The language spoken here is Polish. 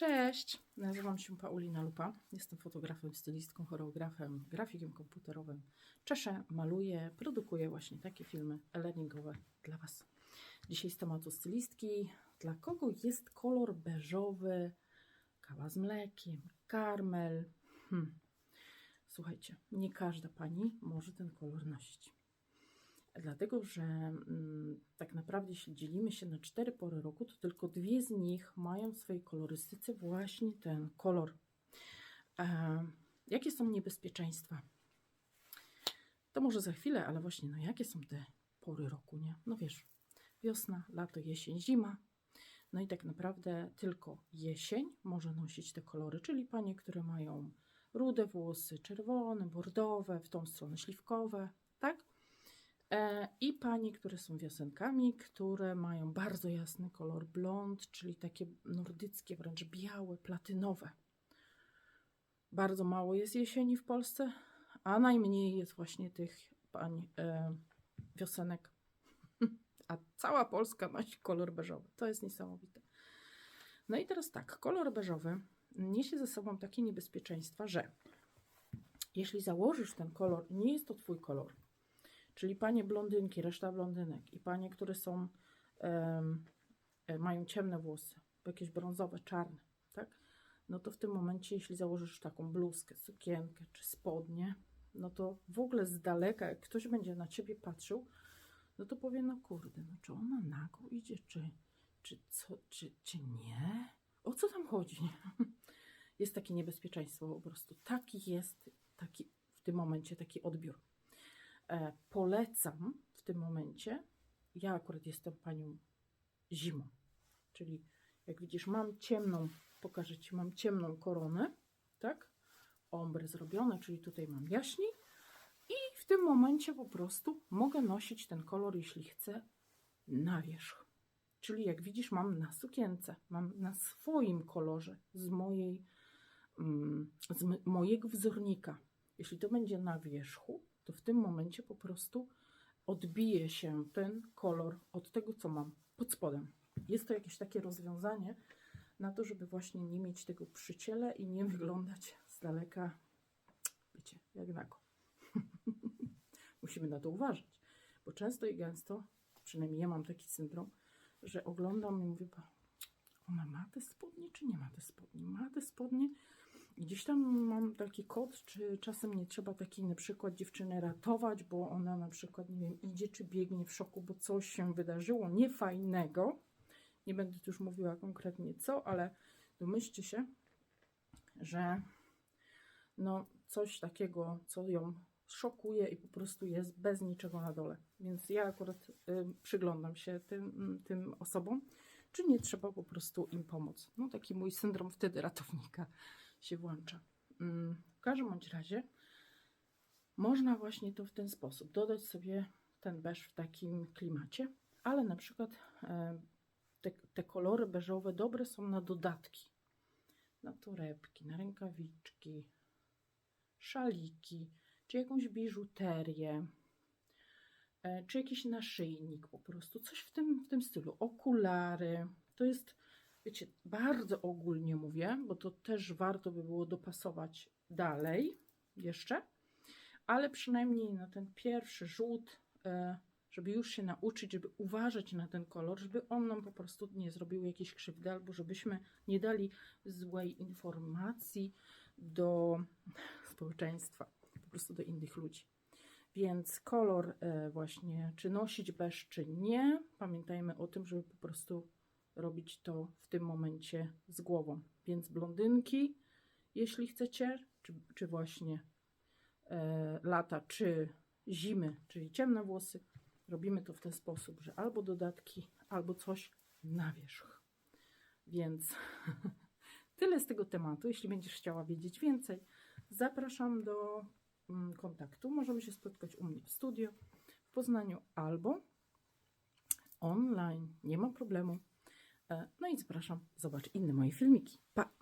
Cześć, nazywam się Paulina Lupa. Jestem fotografem, stylistką, choreografem, grafikiem komputerowym. Czeszę, maluję, produkuję właśnie takie filmy e-learningowe dla Was. Dzisiaj z tematu stylistki. Dla kogo jest kolor beżowy, kawa z mlekiem, karmel? Hmm. Słuchajcie, nie każda pani może ten kolor nosić. Dlatego, że mm, tak naprawdę, jeśli dzielimy się na cztery pory roku, to tylko dwie z nich mają w swojej kolorystyce właśnie ten kolor. E, jakie są niebezpieczeństwa? To może za chwilę, ale właśnie, no jakie są te pory roku, nie? No wiesz, wiosna, lato, jesień, zima. No i tak naprawdę tylko jesień może nosić te kolory, czyli panie, które mają rude włosy, czerwone, bordowe, w tą stronę śliwkowe, tak? E, I panie, które są wiosenkami, które mają bardzo jasny kolor blond, czyli takie nordyckie, wręcz białe, platynowe. Bardzo mało jest jesieni w Polsce, a najmniej jest właśnie tych pań e, wiosenek. A cała Polska nosi kolor beżowy. To jest niesamowite. No i teraz tak, kolor beżowy niesie ze sobą takie niebezpieczeństwa, że jeśli założysz ten kolor, nie jest to twój kolor, czyli panie blondynki, reszta blondynek i panie, które są, e, mają ciemne włosy, jakieś brązowe, czarne, tak? No to w tym momencie, jeśli założysz taką bluzkę, sukienkę czy spodnie, no to w ogóle z daleka, jak ktoś będzie na ciebie patrzył, no to powie, no kurde, no czy ona nago idzie, czy, czy, co, czy, czy nie? O co tam chodzi? Jest takie niebezpieczeństwo po prostu. Taki jest taki w tym momencie taki odbiór. E, polecam w tym momencie, ja akurat jestem panią zimą, czyli jak widzisz, mam ciemną, pokażę Ci, mam ciemną koronę, tak? Ombre zrobione, czyli tutaj mam jaśniej i w tym momencie po prostu mogę nosić ten kolor, jeśli chcę, na wierzch. Czyli jak widzisz, mam na sukience, mam na swoim kolorze z mojej, mm, z mojego wzornika. Jeśli to będzie na wierzchu, to w tym momencie po prostu odbije się ten kolor od tego, co mam pod spodem. Jest to jakieś takie rozwiązanie na to, żeby właśnie nie mieć tego przy ciele i nie wyglądać z daleka, wiecie, jak nago. Musimy na to uważać, bo często i gęsto, przynajmniej ja mam taki syndrom, że oglądam i mówię, "Pa, ona ma te spodnie, czy nie ma te spodnie? Ma te spodnie. Gdzieś tam mam taki kod, czy czasem nie trzeba takiej na przykład dziewczyny ratować, bo ona na przykład, nie wiem, idzie czy biegnie w szoku, bo coś się wydarzyło niefajnego. Nie będę tu już mówiła konkretnie co, ale domyślcie się, że no coś takiego, co ją szokuje i po prostu jest bez niczego na dole. Więc ja akurat y, przyglądam się tym, tym osobom, czy nie trzeba po prostu im pomóc. No taki mój syndrom wtedy ratownika się włącza. Mm, W każdym bądź razie można właśnie to w ten sposób dodać sobie ten beż w takim klimacie, ale na przykład e, te, te kolory beżowe dobre są na dodatki, na torebki, na rękawiczki, szaliki, czy jakąś biżuterię, e, czy jakiś naszyjnik po prostu, coś w tym, w tym stylu, okulary. To jest, wiecie, bardzo ogólnie mówię, bo to też warto by było dopasować dalej jeszcze, ale przynajmniej na ten pierwszy rzut, e, żeby już się nauczyć, żeby uważać na ten kolor, żeby on nam po prostu nie zrobił jakiejś krzywdy, albo żebyśmy nie dali złej informacji do społeczeństwa, po prostu do innych ludzi. Więc kolor e, właśnie, czy nosić beż, czy nie, pamiętajmy o tym, żeby po prostu robić to w tym momencie z głową. Więc blondynki, jeśli chcecie, czy, czy właśnie e, lata, czy zimy, czyli ciemne włosy, robimy to w ten sposób, że albo dodatki, albo coś na wierzch. Więc tyle z tego tematu. Jeśli będziesz chciała wiedzieć więcej, zapraszam do mm, kontaktu. Możemy się spotkać u mnie w studio w Poznaniu albo online. Nie ma problemu. E, No i zapraszam, zobacz inne moje filmiki. Pa!